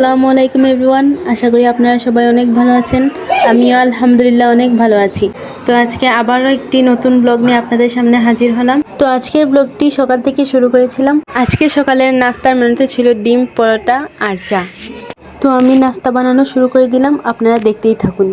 আসসালামু আলাইকুম এভরিওয়ান। আশা করি আপনারা সবাই অনেক ভালো আছেন। আমিও আলহামদুলিল্লাহ অনেক ভালো আছি। তো আজকে আবারও একটি নতুন ব্লগ নিয়ে আপনাদের সামনে হাজির হলাম। তো আজকের ব্লগটি সকাল থেকে শুরু করেছিলাম। আজকে সকালের নাস্তার মেনুতে ছিল ডিম, পরোটা আর চা। তো আমি নাস্তা বানানো শুরু করে দিলাম। আপনারা দেখতেই থাকুন।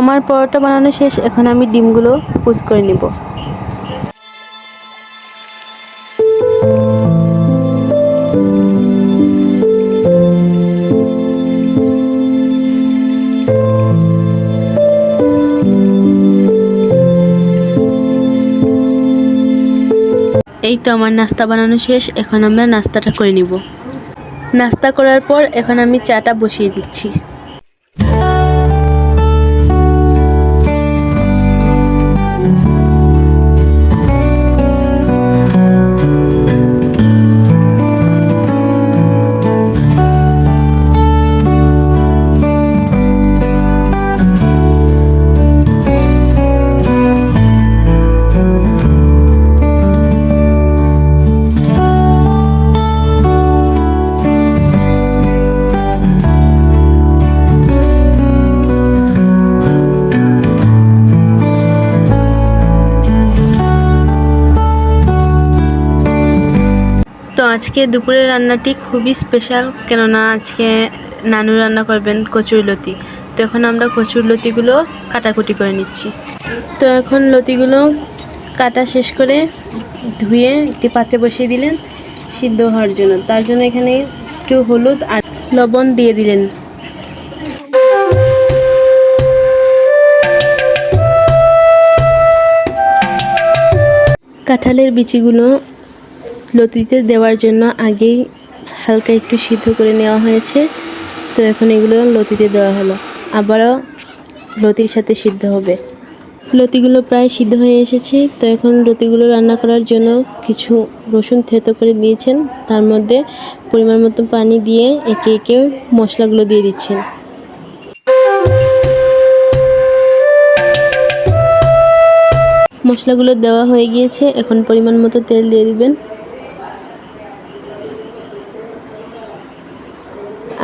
আমার পরোটা বানানো শেষ, এখন আমি ডিমগুলো পুষ করে নিব। এই তো আমার নাস্তা বানানো শেষ, এখন আমরা নাস্তাটা করে নিব। নাস্তা করার পর এখন আমি চাটা বসিয়ে দিচ্ছি। আজকে দুপুরের রান্নাটি খুবই স্পেশাল কেননা আজকে নানু রান্না করবেন কচুর লতি। তো এখন আমরা কচুর লতিগুলো কাটাকুটি করে নিচ্ছি। তো এখন লতিগুলো কাটা শেষ করে ধুয়ে একটি পাত্রে বসিয়ে দিলেন সিদ্ধ হওয়ার জন্য। তার জন্য এখানে একটু হলুদ আর লবণ দিয়ে দিলেন। কাঁঠালের বিচিগুলো লতিতে দেওয়ার জন্য আগেই হালকা একটু সিদ্ধ করে নেওয়া হয়েছে। তো এখন এগুলো লতিতে দেওয়া হলো। আবারও লতির সাথে সিদ্ধ হবে। লতিগুলো প্রায় সিদ্ধ হয়ে এসেছে। তো এখন লতিগুলো রান্না করার জন্য কিছু রসুন থেতো করে দিয়েছেন। তার মধ্যে পরিমাণ মতো পানি দিয়ে একে একে মশলাগুলো দিয়ে দিচ্ছেন। মশলাগুলো দেওয়া হয়ে গিয়েছে। এখন পরিমাণ মতো তেল দিয়ে দিবেন।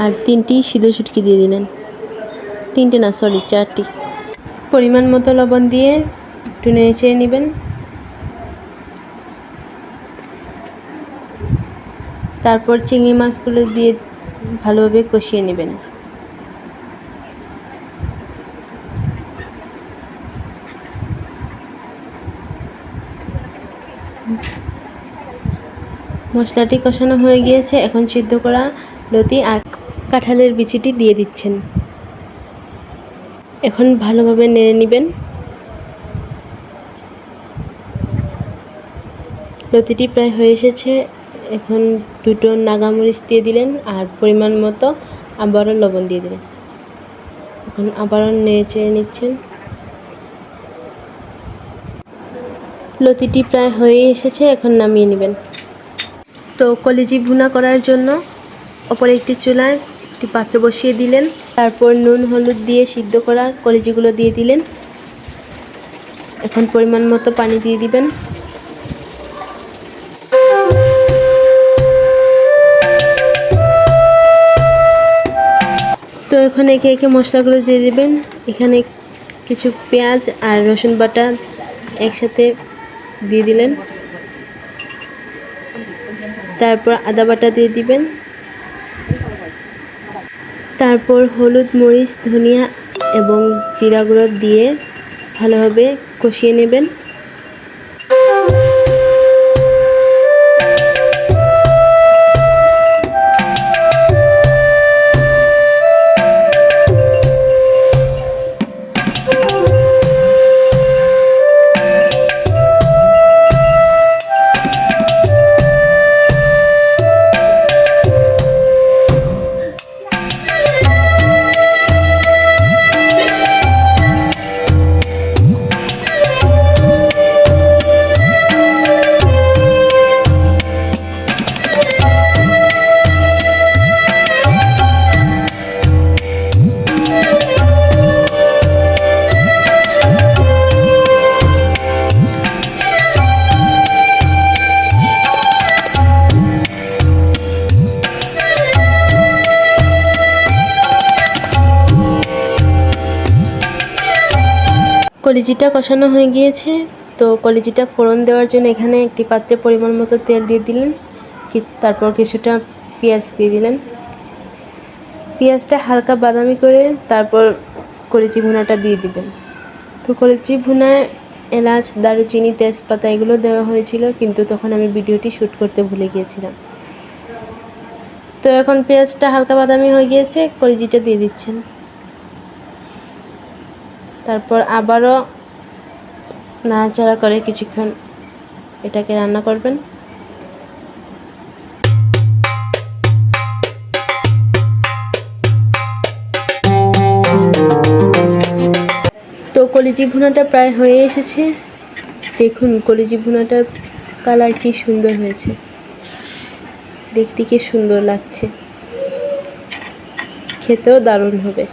আর তিনটি সিদ্ধ সুটকি দিয়ে দিলেন। তিনটে না সরি চারটি। পরিমাণ মতো লবণ দিয়ে একটু নেড়ে নেবেন। তারপর চিংড়ি মাছগুলো দিয়ে ভালোভাবে কষিয়ে নেবেন। মশলাটি কষানো হয়ে গিয়েছে, এখন সিদ্ধ করা লতি আর কাঁঠালের বিচিটি দিয়ে দিচ্ছেন। এখন ভালোভাবে নেড়ে নেবেন। লতিটি প্রায় হয়ে এসেছে। এখন দুটো নাগামরিচ দিয়ে দিলেন আর পরিমাণ মতো আবারও লবণ দিয়ে দিলেন। এখন আবারও নেড়ে চেড়ে নিচ্ছেন। লতিটি প্রায় হয়ে এসেছে, এখন নামিয়ে নেবেন। তো কলেজি ভুনা করার জন্য ওপরে একটি চুলায় একটি পাত্র বসিয়ে দিলেন। তারপর নুন, হলুদ দিয়ে সিদ্ধ করা কলেজিগুলো দিয়ে দিলেন। এখন পরিমাণ মতো পানি দিয়ে দিবেন। তো এখন একে একে মশলাগুলো দিয়ে দিবেন। এখানে কিছু পেঁয়াজ আর রসুন বাটা একসাথে দিয়ে দিলেন। তারপর আদা বাটা দিয়ে দিবেন। তারপর হলুদ মরিচ ধনিয়া এবং জিরা গুঁড়ো দিয়ে ভালোভাবে কষিয়ে নেবেন। কলিজিটা কষানো হয়ে গিয়েছে। তো কলিজিটা ফোড়ন দেওয়ার জন্য এখানে একটি পাত্রে পরিমাণ মতো তেল দিয়ে দিলেন। কি- তারপর কিছুটা পেঁয়াজ দিয়ে দিলেন। পেঁয়াজটা হালকা বাদামি করে তারপর কলিচি ভুনাটা দিয়ে দিবেন। তো কলিচি ভুনায় এলাচ, দারুচিনি, তেজপাতা এগুলো দেওয়া হয়েছিল, কিন্তু তখন আমি ভিডিওটি শ্যুট করতে ভুলে গিয়েছিলাম। তো এখন পেঁয়াজটা হালকা বাদামি হয়ে গিয়েছে, কলিজিটা দিয়ে দিচ্ছেন। তারপর আবারও নাড়াচাড়া করে কিছুক্ষণ এটাকে রান্না করবেন। তো কলিজি ভুনাটা প্রায় হয়ে এসেছে। দেখুন, কলিজি ভুনাটার কালার কি সুন্দর হয়েছে। দেখতে কি সুন্দর লাগছে। খেতেও দারুণ হবে।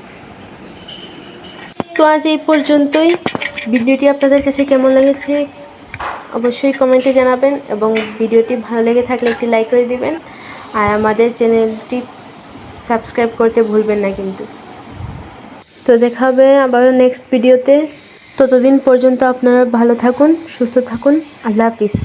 তো আজ এই পর্যন্তই। ভিডিওটি আপনাদের কাছে কেমন লেগেছে অবশ্যই কমেন্টে জানাবেন এবং ভিডিওটি ভালো লেগে থাকলে একটি লাইক করে দিবেন। আর আমাদের চ্যানেলটি সাবস্ক্রাইব করতে ভুলবেন না কিন্তু। তো দেখা হবে আবারও নেক্সট ভিডিওতে। ততদিন পর্যন্ত আপনারা ভালো থাকুন, সুস্থ থাকুন। আল্লাহ হাফিজ।